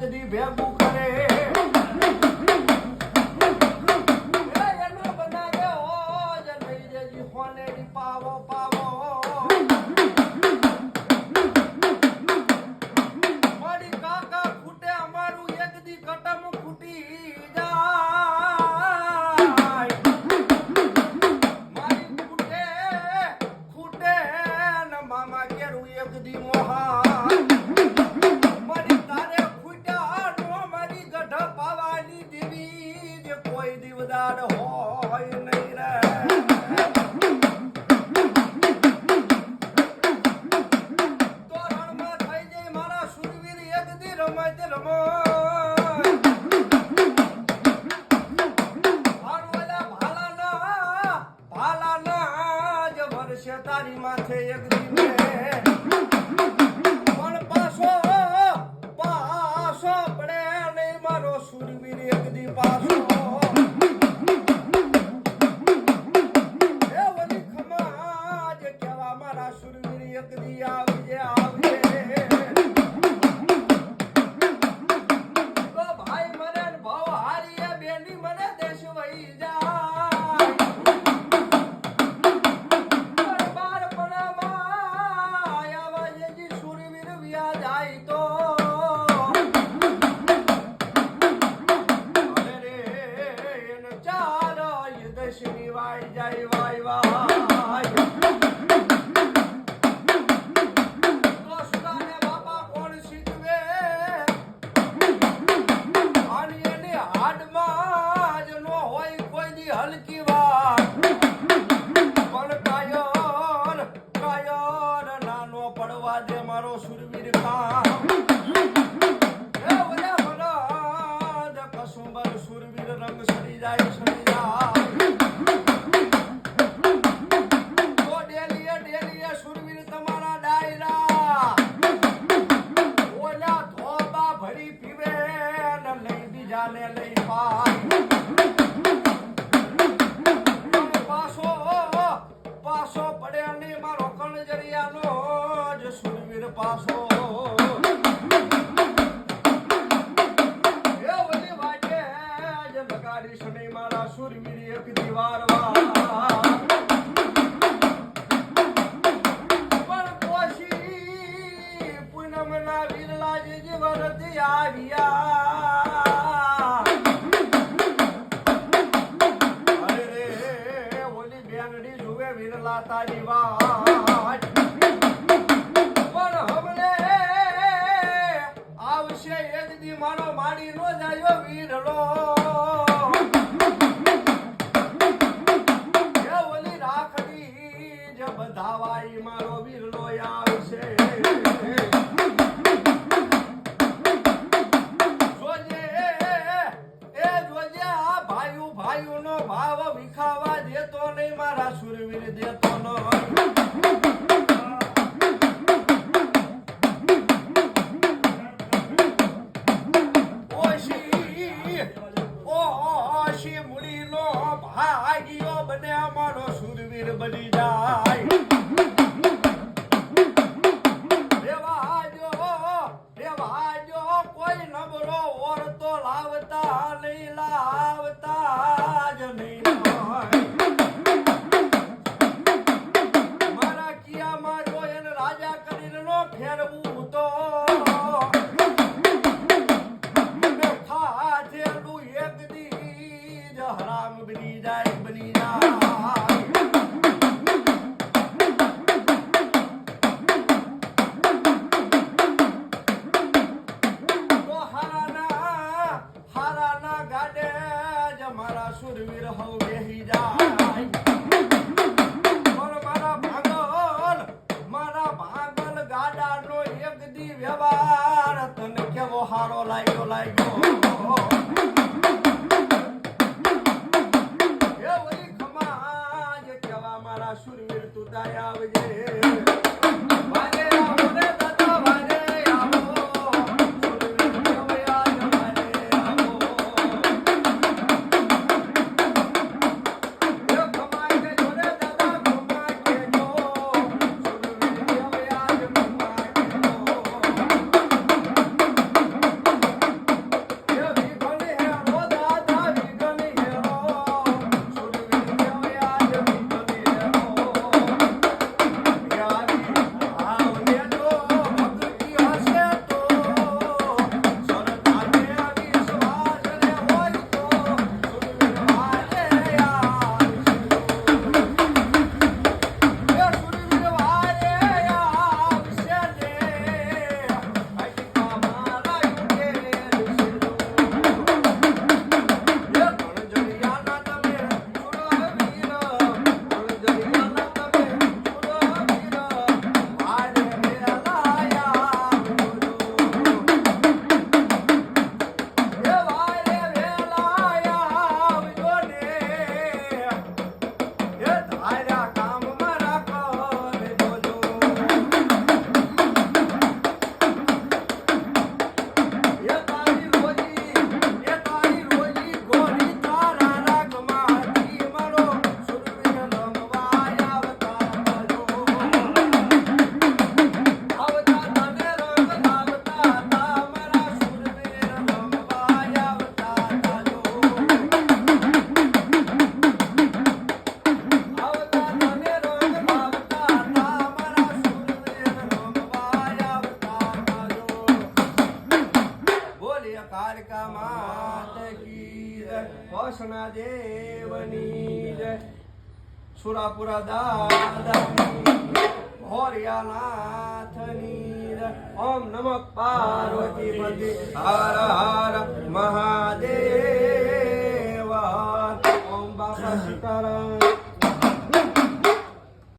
જગદી ભેગું કરે. પાવો પાવો. કોઈ દીવદાર હોય નહીં રે. તારી પાછો. મારી એક દિવાર પણ પોશી પૂનમ ના વિરલાજ જીવરથી આવ્યા. અરે ઓલી બેનડી જુએ વિરલા આવશે એક દી મારો માડી નો જાયો વીરલો. Dawai maro bir loya મંદિર બની જાય. કોઈ નબળો ઓર તો લાવતા નહીં, લાવતા જ નહીં મારા કિયામાં જો એને હરામ બની જાય. સુર વિરહ બેહી જાય મારા ભાગલ મારા ભાગલ ગાડા નો એક દી વ્યવહાર. તને કેવો હારો લાગ્યો લાગ્યો. કારકા માત કી વસણા દેવની જય સુરાપુરા દાદાની ભોરિયાનાથની ઓમ નમઃ પાર્વતી પતિ હર હર મહાદેવ ઓમ બાપા સીતારામ